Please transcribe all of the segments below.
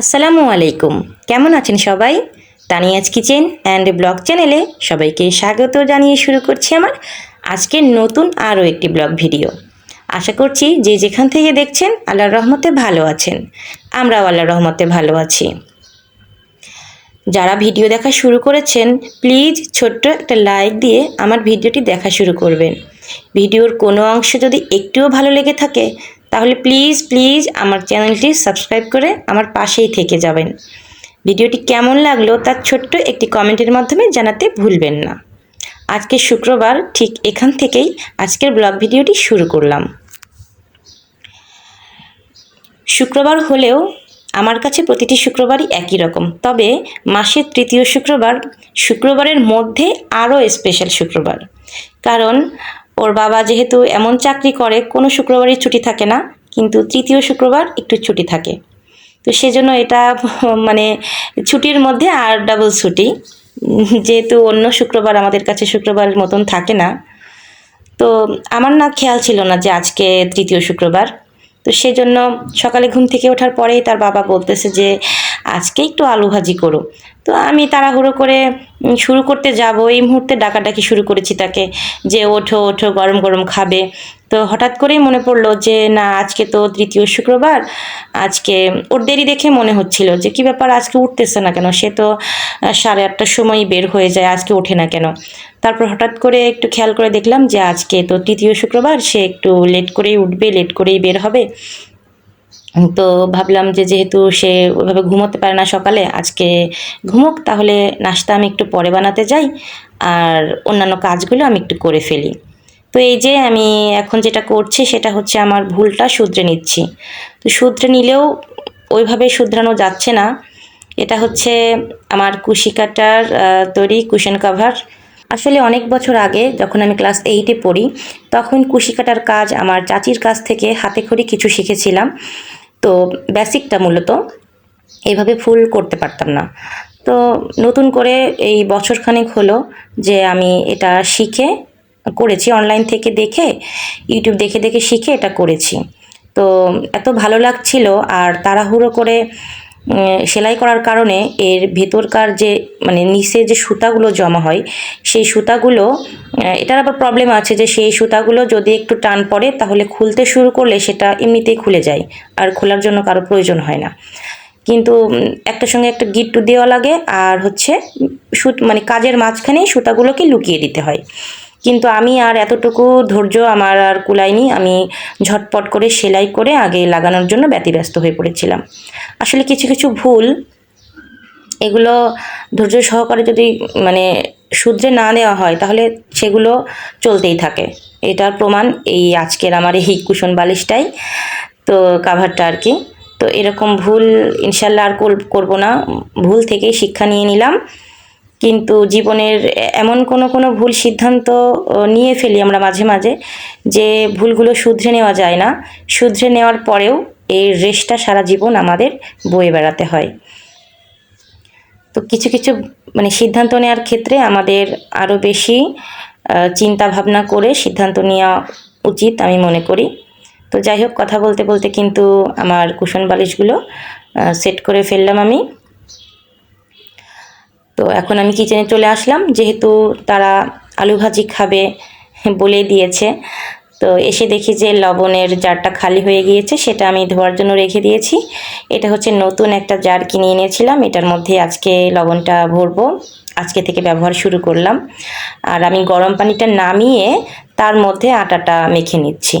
আসসালামু আলাইকুম। কেমন আছেন সবাই? তানিয়াজ কিচেন অ্যান্ড ব্লগ চ্যানেলে সবাইকে স্বাগত জানিয়ে শুরু করছি আমার আজকের নতুন আরও একটি ব্লগ ভিডিও। আশা করছি যে যেখান থেকে দেখছেন আল্লাহর রহমতে ভালো আছেন। আমরাও আল্লাহর রহমতে ভালো আছি। যারা ভিডিও দেখা শুরু করেছেন, প্লিজ ছোট্ট একটা লাইক দিয়ে আমার ভিডিওটি দেখা শুরু করবেন। ভিডিওর কোনো অংশ যদি একটুও ভালো লেগে থাকে তাহলে প্লিজ প্লিজ আমার চ্যানেলটি সাবস্ক্রাইব করে আমার পাশেই থেকে যাবেন। ভিডিওটি কেমন লাগল তার ছোট্ট একটি কমেন্টের মাধ্যমে জানাতে ভুলবেন না। আজকে শুক্রবার ঠিক এখান থেকেই আজকের ব্লগ ভিডিওটি শুরু করলাম। শুক্রবার হলেও আমার কাছে প্রতিটি শুক্রবারই একই রকম, তবে মাসের তৃতীয় শুক্রবার শুক্রবারের মধ্যে আরও স্পেশাল শুক্রবার। কারণ ওর বাবা যেহেতু এমন চাকরি করে, কোনো শুক্রবারই ছুটি থাকে না, কিন্তু তৃতীয় শুক্রবার একটু ছুটি থাকে। তো সেজন্য এটা মানে ছুটির মধ্যে আর ডাবল ছুটি। যেহেতু অন্য শুক্রবার আমাদের কাছে শুক্রবারের মতন থাকে না। তো আমার না খেয়াল ছিল না যে আজকে তৃতীয় শুক্রবার। তো সেজন্য সকালে ঘুম থেকে ওঠার পরেই তার বাবা বলতেছে যে আজকে একটু আলু ভাজি করো। তো আমি তাড়াহুড়ো করে শুরু করতে যাব। এই মুহূর্তে ডাকাডাকি শুরু করেছি তাকে, যে ওঠো ওঠো, গরম গরম খাবে। তো হঠাৎ করেই মনে পড়ল যে, না, আজকে তো তৃতীয় শুক্রবার, আজকে ওর দেরি দেখে মনে হচ্ছিল যে, কি ব্যাপার, আজকে উঠতেছে না কেন? সে তো সাড়ে আটটার সময়ই বের হয়ে যায়, আজকে ওঠে না কেন? তারপর হঠাৎ করে একটু খেয়াল করে দেখলাম যে, আজকে তো তৃতীয় শুক্রবার, সে একটু লেট করেই উঠবে, লেট করেই বের হবে। তো ভাবলাম যে যেহেতু সে ওইভাবে ঘুমোতে পারে না সকালে, আজকে ঘুমোক, তাহলে নাস্তা আমি একটু পরে বানাতে যাই, আর অন্যান্য কাজগুলো আমি একটু করে ফেলি। তো এই যে আমি এখন যেটা করছি, সেটা হচ্ছে আমার ভুলটা শুধরে নিচ্ছি। তো শুধরে নিলেও ওইভাবে শুধরানো যাচ্ছে না। এটা হচ্ছে আমার কুশি কাটার তৈরি কুশন কাভার আসলে অনেক বছর আগে যখন আমি ক্লাস এইটে পড়ি, তখন কুশি কাটার কাজ আমার চাচির কাছ থেকে হাতে খড়ি কিছু শিখেছিলাম। তো বেসিকটা মূলত এইভাবে ফুল করতে পারতাম না। তো নতুন করে এই বছরখানেক হলো যে আমি এটা শিখে করেছি অনলাইন থেকে দেখে ইউটিউব দেখে দেখে শিখে এটা করেছি। তো এত ভালো লাগছিল আর তাড়াহুড়ো করে সেলাই করার কারণে এর ভেতরকার যে মানে নিচে যে সুতাগুলো জমা হয় সেই সুতাগুলো এটার আবার প্রবলেম আছে যে সেই সুতাগুলো যদি একটু টান পড়ে তাহলে খুলতে শুরু করলে সেটা এমনিতেই খুলে যায়। আর খোলার জন্য কারও প্রয়োজন হয় না। কিন্তু উম, একটার সঙ্গে একটা গিট্টু দেওয়া লাগে আর হচ্ছে সুত মানে কাজের মাঝখানেই সুতাগুলোকে লুকিয়ে দিতে হয়। কিন্তু আমি আর এতটুকু ধৈর্য আমার আর কুলাইনি আমি ঝটপট করে সেলাই করে আগে লাগানোর জন্য ব্যতিব্যস্ত হয়ে পড়েছিলাম। আসলে কিছু কিছু ভুল এগুলো ধৈর্য সহকারে যদি মানে শুধরে না নেওয়া হয়, তাহলে সেগুলো চলতেই থাকে। এটার প্রমাণ এই আজকের আমার এই কুশন বালিশটাই। তো কাভারটা আর কি। তো এরকম ভুল ইনশাল্লাহ আর কর- করব না। ভুল থেকেই শিক্ষা নিয়ে নিলাম। কিন্তু জীবনের এমন কোনো কোনো ভুল সিদ্ধান্ত নিয়ে ফেলি আমরা মাঝে মাঝে যে ভুলগুলো শুধরে নেওয়া যায় না। শুধরে নেওয়ার পরেও এই রেশটা সারা জীবন আমাদের বয়ে বেড়াতে হয়। তো কিছু কিছু মানে সিদ্ধান্ত নেওয়ার ক্ষেত্রে আমাদের আরও বেশি চিন্তা ভাবনা করে সিদ্ধান্ত নেওয়া উচিত আমি মনে করি। তো যাই হোক, কথা বলতে বলতে কিন্তু আমার কুশন বালিশগুলো সেট করে ফেললাম আমি। তো এখন আমি কিচেনে চলে আসলাম। যেহেতু তারা আলু ভাজি খাবে বলে দিয়েছে। তো এসে দেখি যে লবণের জারটা খালি হয়ে গিয়েছে, সেটা আমি ধোয়ার জন্য রেখে দিয়েছি। এটা হচ্ছে নতুন একটা জার কিনে এনেছিলাম। এটার মধ্যে আজকে লবণটা ভরবো। আজকে থেকে ব্যবহার শুরু করলাম। আর আমি গরম পানিটা নামিয়ে তার মধ্যে আটাটা মেখে নিচ্ছি।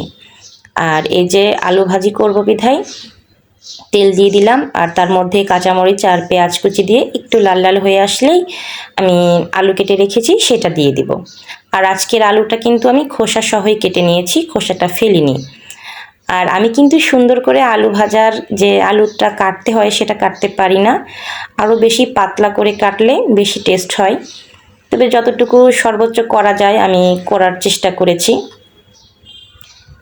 আর এই যে আলু ভাজি করব বিধায় তেল দিয়ে দিলাম আর তার মধ্যে কাঁচামরিচ আর পেঁয়াজ কুচি দিয়ে একটু লাল লাল হয়ে আসলেই আমি আলু কেটে রেখেছি, সেটা দিয়ে দিব। আর আজকের আলুটা কিন্তু আমি খোসা সহই কেটে নিয়েছি, খোসাটা ফেলিনি। আর আমি কিন্তু সুন্দর করে আলু ভাজার যে আলুটা কাটতে হয়, সেটা কাটতে পারি না। আরও বেশি পাতলা করে কাটলে বেশি টেস্ট হয়। তবে যতটুকু সর্বোচ্চ করা যায়, আমি করার চেষ্টা করেছি।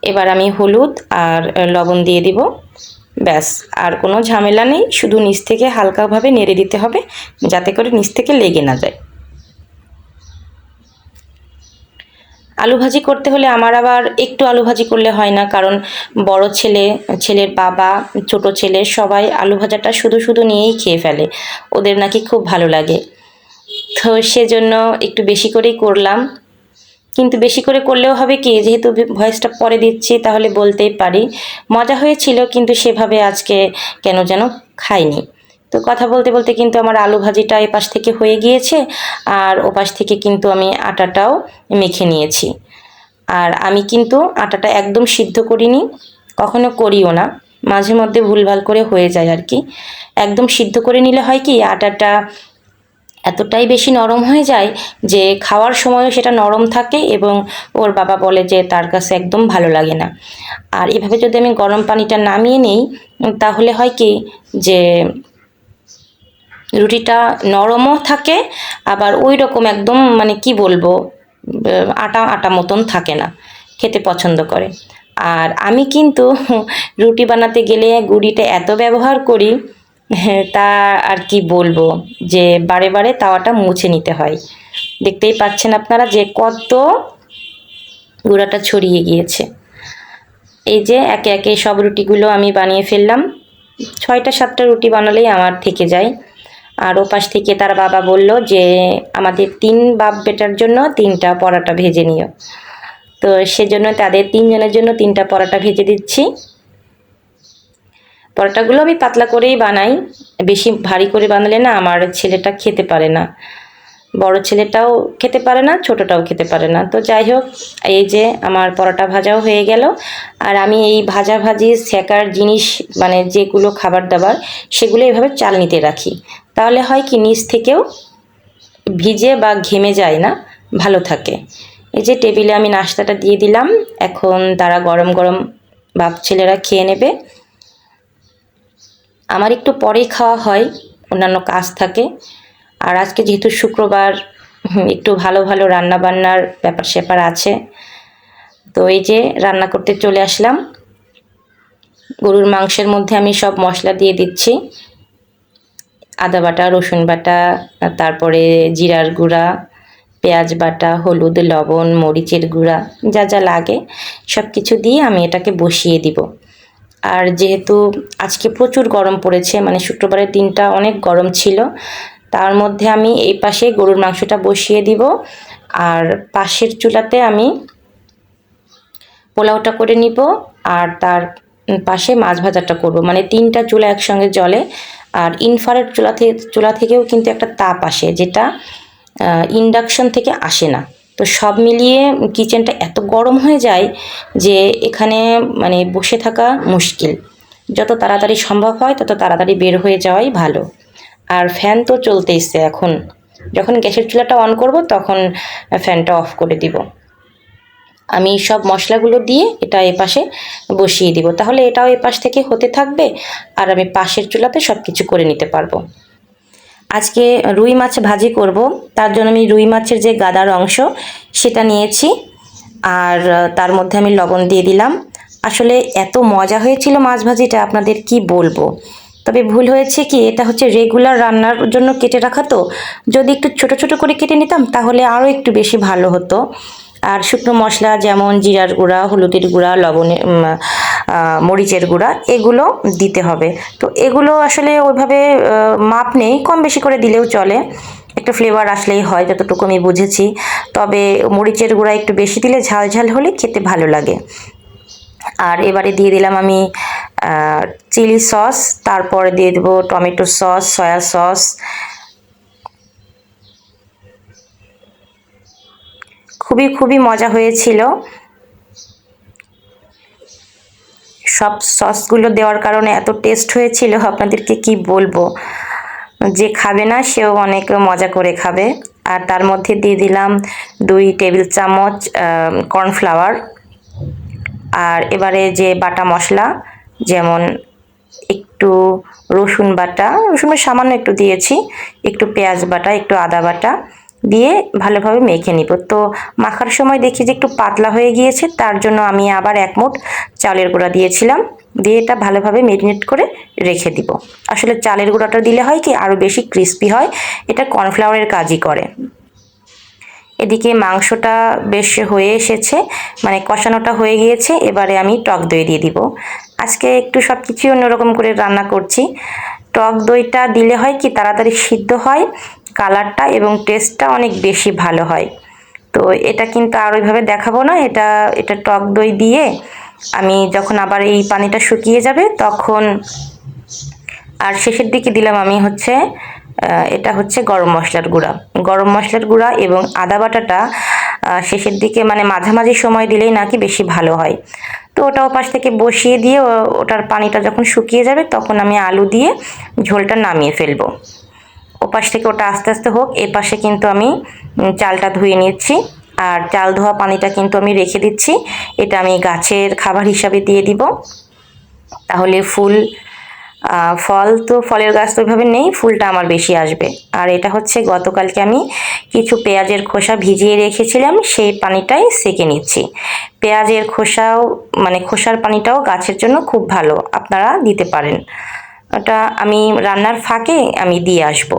এবার আমি হলুদ আর লবণ দিয়ে দিব। ব্যাস, আর কোনো ঝামেলা নেই, শুধু নিচ থেকে হালকাভাবে নেড়ে দিতে হবে, যাতে করে নিচ থেকে লেগে না যায়। আলু ভাজি করতে হলে আমার আবার একটু আলু ভাজি করলে হয় না, কারণ বড় ছেলে, ছেলের বাবা, ছোট ছেলে সবাই আলু ভাজাটা শুধু শুধু নিয়েই খেয়ে ফেলে, ওদের নাকি খুব ভালো লাগে। তো সেজন্য একটু বেশি করেই করলাম। কিন্তু বেশি করে করলেও হবে কি? যেহেতু ভয়েসটা পরে দিচ্ছি, তাহলে বলতেই পারি। মজা হয়েছিল, কিন্তু সেভাবে আজকে কেন যেন খাইনি। তো কথা বলতে বলতে কিন্তু আমার আলু ভাজিটা এপাশ থেকে হয়ে গিয়েছে, আর ওপাশ থেকে কিন্তু আমি আটাটাও মেখে নিয়েছি। আর আমি কিন্তু আটাটা একদম সিদ্ধ করিনি, কখনো করিও না। মাঝে মধ্যে ভুলভাল করে হয়ে যায় আর কি। একদম সিদ্ধ করে নিলে হয় কি, আটাটা এতটাই বেশি নরম হয়ে যায় যে খাওয়ার সময়ও সেটা নরম থাকে এবং ওর বাবা বলে যে তার কাছে একদম ভালো লাগে না। আর এভাবে যদি আমি গরম পানিটা নামিয়ে নিই, তাহলে হয় কি যে রুটিটা নরমও থাকে, আবার ওই রকম একদম মানে কি বলব আটা আটা মতন থাকে না, খেতে পছন্দ করে। আর আমি কিন্তু রুটি বানাতে গেলে গুঁড়িটা এত ব্যবহার করি তা আর কি বলব? যে বারে বারে তাওয়াটা মুছে নিতে হয়। দেখতেই পাচ্ছেন আপনারা যে কত গুঁড়াটা ছড়িয়ে গিয়েছে। এই যে একে একে সব রুটিগুলো আমি বানিয়ে ফেললাম। ছয়টা, সাতটা রুটি বানালেই আমার থেকে যায়। আর ওপাশ থেকে তার বাবা বলল যে, আমাদের তিন বাপ বেটার জন্য তিনটা পরোটা ভেজে নিও। তো সেজন্য তাদের তিনজনের জন্য তিনটা পরোটা ভেজে দিচ্ছি। পরোটাগুলো আমি পাতলা করেই বানাই। বেশি ভারী করে বানালে না আমার ছেলেটা খেতে পারে না। বড় ছেলেটাও খেতে পারে না, ছোটটাও খেতে পারে না। তো যাই হোক, এই যে আমার পরোটা ভাজাও হয়ে গেল। আর আমি এই ভাজা ভাজি সেকার জিনিস মানে যেগুলো খাবার দাবার, সেগুলো এভাবে চালনিতে রাখি। তাহলে হয় কি, নিচ থেকেও ভিজে বা ঘেমে যায় না, ভালো থাকে। এই যে টেবিলে আমি নাস্তাটা দিয়ে দিলাম। এখন তারা গরম গরম বাপ ছেলেরা খেয়ে নেবে। আমার একটু পরেই খাওয়া হয়, অন্যান্য কাজ থাকে। আর আজকে যেহেতু শুক্রবার একটু ভালো ভালো রান্না বান্নার ব্যাপার স্যাপার আছে। তো এই যে রান্না করতে চলে আসলাম। গরুর মাংসের মধ্যে আমি সব মশলা দিয়ে দিচ্ছি। আদা বাটা, রসুন বাটা, তারপরে জিরার গুঁড়া, পেঁয়াজ বাটা, হলুদ, লবণ, মরিচের গুঁড়া, যা যা লাগে সব কিছু দিয়ে আমি এটাকে বসিয়ে দিব। আর যেহেতু আজকে প্রচুর গরম পড়েছে মানে শুক্রবারের দিনটা অনেক গরম ছিল, তার মধ্যে আমি এই পাশে গরুর মাংসটা বসিয়ে দিব, আর পাশের চুলাতে আমি পোলাওটা করে নিব, আর তার পাশে মাছ ভাজাটা করব। মানে তিনটা চুলা একসঙ্গে জলে, আর ইনফারেট চুলা থেকে চুলা থেকেও কিন্তু একটা তাপ আসে, যেটা ইন্ডাকশন থেকে আসে না। তো সব মিলিয়ে কিচেনটা এত গরম হয়ে যায় যে এখানে মানে বসে থাকা মুশকিল। যত তাড়াতাড়ি সম্ভব হয়, তত তাড়াতাড়ি বের হয়ে যাওয়াই ভালো। আর ফ্যান তো চলতেইছে এখন। যখন গ্যাসের চুলাটা অন করব, তখন ফ্যানটা অফ করে দিব। আমি সব মশলাগুলো দিয়ে এটা এপাশে বসিয়ে দিব। তাহলে এটাও এপাশ থেকে হতে থাকবে, আর আমি পাশের চুলাতে সব কিছু করে নিতে পারব। আজকে রুই মাছ ভাজি করব। তার জন্য আমি রুই মাছের যে গাদার অংশ, সেটা নিয়েছি। আর তার মধ্যে আমি লবণ দিয়ে দিলাম। আসলে এত মজা হয়েছিল মাছ ভাজিটা, আপনাদের কি বলব? তবে ভুল হয়েছে কি, এটা হচ্ছে রেগুলার রান্নার জন্য কেটে রাখা তো। যদি একটু ছোট ছোট করে কেটে নিতাম, তাহলে আরও একটু বেশি ভালো হতো। আর শুকনো মশলা যেমন জিরার গুঁড়া, হলুদের গুঁড়া লবণের মরিচের গুঁড়া, এগুলো দিতে হবে। তো এগুলো আসলে ওইভাবে মাপ নেই, কম বেশি করে দিলেও চলে। একটা ফ্লেভার আসলেই হয়, যতটুকু আমি বুঝেছি। তবে মরিচের গুঁড়া একটু বেশি দিলে ঝাল ঝাল হলে খেতে ভালো লাগে। আর এবারে দিয়ে দিলাম আমি চিলি সস, তারপরে দিয়ে দেবো টমেটো সস, সয়া সস খুবই খুবই মজা হয়েছিল। সব সসগুলো দেওয়ার কারণে এত টেস্ট হয়েছিল, আপনাদেরকে কি বলব? যে খাবে না, সেও অনেক মজা করে খাবে। আর তার মধ্যে দিয়ে দিলাম দুই টেবিল চামচ কর্নফ্লাওয়ার আর এবারে যে বাটা মশলা, যেমন একটু রসুন বাটা, রসুনের সামান্য একটু দিয়েছি, একটু পেঁয়াজ বাটা, একটু আদা বাটা। দিয়ে ভালোভাবে মেখে নিব। তো মাখার সময় দেখি যে একটু পাতলা হয়ে গিয়েছে, তার জন্য আমি আবার এক মুঠ চালের গুঁড়া দিয়েছিলাম। দিয়ে এটা ভালোভাবে মেরিনেট করে রেখে দিব। আসলে চালের গুঁড়াটা দিলে হয় কি আরও বেশি ক্রিস্পি হয়, এটা কর্নফ্লাওয়ারের কাজই করে। এদিকে মাংসটা বেশ হয়ে এসেছে মানে কষানোটা হয়ে গিয়েছে, এবারে আমি টক দই দিয়ে দিব। আজকে একটু সব কিছুই অন্যরকম করে রান্না করছি। টক দইটা দিলে হয় কি তাড়াতাড়ি সিদ্ধ হয় কালারটা এবং টেস্টটা অনেক বেশি ভালো হয়। তো এটা কিন্তু আর ওইভাবে দেখাবো না। এটা এটা টক দই দিয়ে আমি যখন আবার এই পানিটা শুকিয়ে যাবে তখন আর শেষের দিকে দিলাম আমি হচ্ছে এটা হচ্ছে গরম মশলার গুঁড়া। গরম মশলার গুঁড়া এবং আদা বাটাটা শেষের দিকে মানে মাঝামাঝি সময় দিলেই নাকি বেশি ভালো হয়। তো ওটা ওপাশ থেকে বসিয়ে দিয়ে ওটার পানিটা যখন শুকিয়ে যাবে তখন আমি আলু দিয়ে ঝোলটা নামিয়ে ফেলব। ওপাশ থেকে ওটা আস্তে আস্তে হোক, এ পাশে কিন্তু আমি চালটা ধুয়ে নিচ্ছি। আর চাল ধোয়া পানিটা কিন্তু আমি রেখে দিচ্ছি। এটা আমি গাছের খাবার হিসাবে দিয়ে দিব। তাহলে ফুল ফল তো ফলের গাছ তো ওইভাবে নেই, ফুলটা আমার বেশি আসবে। আর এটা হচ্ছে গতকালকে আমি কিছু পেঁয়াজের খোসা ভিজিয়ে রেখেছিলাম, সেই পানিটাই সেকে নিচ্ছি। পেঁয়াজের খোসাও মানে খোসার পানিটাও গাছের জন্য খুব ভালো, আপনারা দিতে পারেন। ওটা আমি রান্নার ফাঁকে আমি দিয়ে আসব।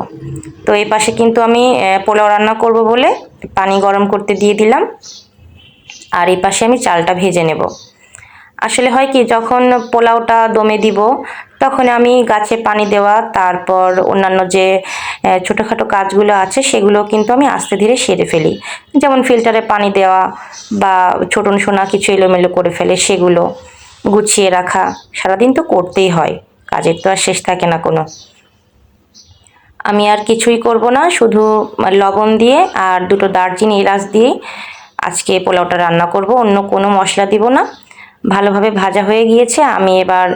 তো এই পাশে কিন্তু আমি পোলাও রান্না করব বলে পানি গরম করতে দিয়ে দিলাম। আর এই পাশে আমি চালটা ভেজে নেব। আসলে হয় কি, যখন পোলাওটা দমে দিব, তখন আমি গাছে পানি দেওয়া, তারপর অন্যান্য যে ছোটোখাটো কাজগুলো আছে, সেগুলো কিন্তু আমি আস্তে ধীরে সেরে ফেলি। যেমন ফিল্টারে পানি দেওয়া বা ছোটন সোনা কিছু এলোমেলো করে ফেলে, সেগুলো গুছিয়ে রাখা, সারাদিন তো করতেই হয়। কাজের তো আর শেষ থাকে না কোনো। আমি আর কিছুই করব না, শুধু লবণ দিয়ে আর দুটো দারচিনি, এলাচ দিয়ে আজকে পোলাওটা রান্না করব, অন্য কোনো মশলা দিব না। ভালোভাবে ভাজা হয়ে গিয়েছে, আমি এবার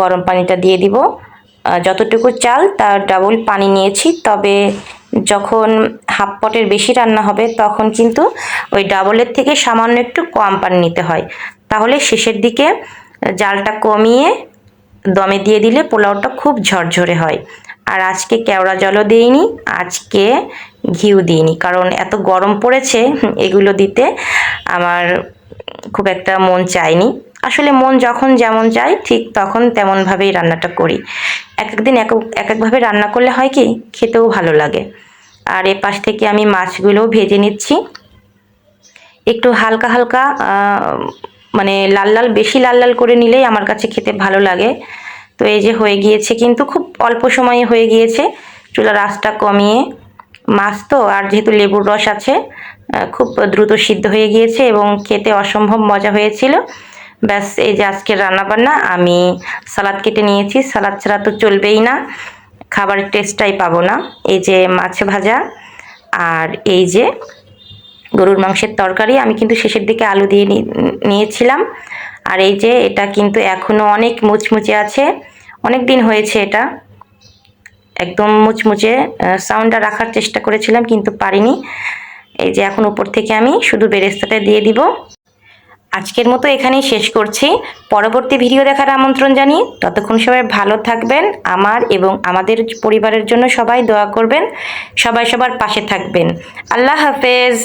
গরম পানিটা দিয়ে দিব। যতটুকু চাল, তার ডাবল পানি নিয়েছি, তবে যখন হাফ পটের বেশি রান্না হবে, তখন কিন্তু ওই ডাবলের থেকে সামান্য একটু কম পানি নিতে হয়। তাহলে শেষের দিকে জালটা কমিয়ে দমে দিয়ে দিলে পোলাওটা খুব ঝরঝরে হয়। আর আজকে কেওড়া জলও দিইনি, আজকে ঘিউ দিইনি। কারণ এত গরম পড়েছে, এগুলো দিতে আমার খুব একটা মন চায়নি। আসলে মন যখন যেমন চায়, ঠিক তখন তেমনভাবেই রান্নাটা করি। এক একদিন এক এক একভাবে রান্না করলে হয় কি, খেতেও ভালো লাগে। আর এ পাশ থেকে আমি মাছগুলোও ভেজে নিচ্ছি। একটু হালকা হালকা মানে লাল লাল, বেশি লাল লাল করে নিলেই আমার কাছে খেতে ভালো লাগে। তো এই যে হয়ে গিয়েছে, কিন্তু খুব অল্প সময়ে হয়ে গিয়েছে। চুলার আঁচটা কমিয়ে মাছ তো, আর যেহেতু লেবুর রস আছে খুব দ্রুত সিদ্ধ হয়ে গিয়েছে এবং খেতে অসম্ভব মজা হয়েছিল। ব্যাস, এই যে আজকের রান্নাবান্না, আমি সালাদ কেটে নিয়েছি। সালাদ ছাড়া তো চলবেই না, খাবারের টেস্টটাই পাবো না। এই যে মাছ ভাজা, আর এই যে গরুর মাংসের তরকারি, আমি কিন্তু শেষের দিকে আলু দিয়ে নিয়েছিলাম। আর এই যে এটা কিন্তু এখনও অনেক মুচমুচে আছে। অনেক দিন হয়েছে এটা। একদম মুচমুচে সাউন্ডটা রাখার চেষ্টা করেছিলাম, কিন্তু পারিনি। এই যে এখন উপর থেকে আমি শুধু বেরেস্তাটা দিয়ে দিব। আজকের মতো এখানেই শেষ করছি। পরবর্তী ভিডিও দেখার আমন্ত্রণ জানিয়ে ততক্ষণ সবাই ভালো থাকবেন। আমার এবং আমাদের পরিবারের জন্য সবাই দোয়া করবেন। সবাই সবার পাশে থাকবেন। আল্লাহ হাফেজ।